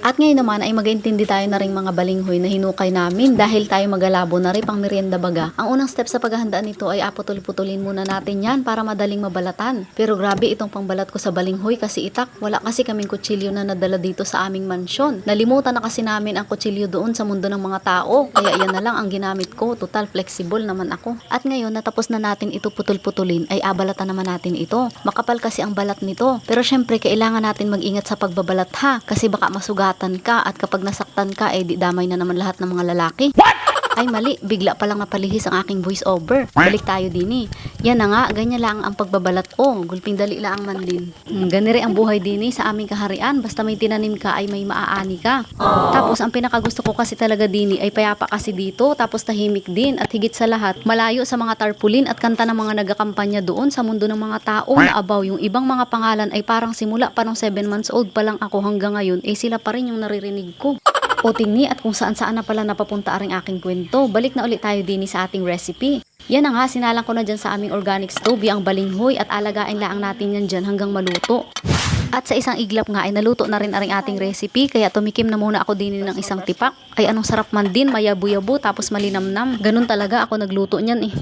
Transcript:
At ngayon naman ay mag-intindi tayo na rin mga balinghoy na hinukay namin dahil tayo magalabo na rin pang merienda baga. Ang unang step sa paghahanda nito ay aputol-putulin muna natin yan para madaling mabalatan. Pero grabe itong pangbalat ko sa balinghoy kasi itak. Wala kasi kaming kutsilyo na nadala dito sa aming mansyon. Nalimutan na kasi namin ang kutsilyo doon sa mundo ng mga tao. Kaya yan na lang ang ginamit ko. Total flexible naman ako. At ngayon natapos na natin ito putol-putulin ay abalatan naman natin ito. Makapal kasi ang balat nito. Pero syempre kailangan natin mag-ingat sa pagbabalat ha. Kasi baka masugatan ka at kapag nasaktan ka eh di damay na naman lahat ng mga lalaki. Ay mali, bigla pa lang napalihis ang aking voice over. Balik tayo din eh. Yan na nga, ganyan lang ang pagbabalat ko. Gulping dali lang man din. Hmm, ganire ang buhay din eh sa aming kaharian. Basta may tinanim ka ay may maaani ka. Tapos ang pinakagusto ko kasi talaga din eh, ay payapa kasi dito. Tapos tahimik din at higit sa lahat, malayo sa mga tarpulin at kanta ng mga nagakampanya doon sa mundo ng mga tao na abaw yung ibang mga pangalan ay parang simula pa nung 7 months old pa lang ako hanggang ngayon eh sila pa rin yung naririnig ko. O tingni at kung saan saan na pala napapunta ang aking kwento. Balik na ulit tayo din sa ating recipe. Yan nga, sinalang ko na dyan sa aming organic stove, ang balinghoy at alagain lang natin yan dyan hanggang maluto. At sa isang iglap nga ay naluto na rin ang ating recipe kaya tumikim na muna ako din ng isang tipak. Ay anong sarap man din, mayabu-yabu tapos malinamnam. Ganun talaga ako nagluto niyan eh.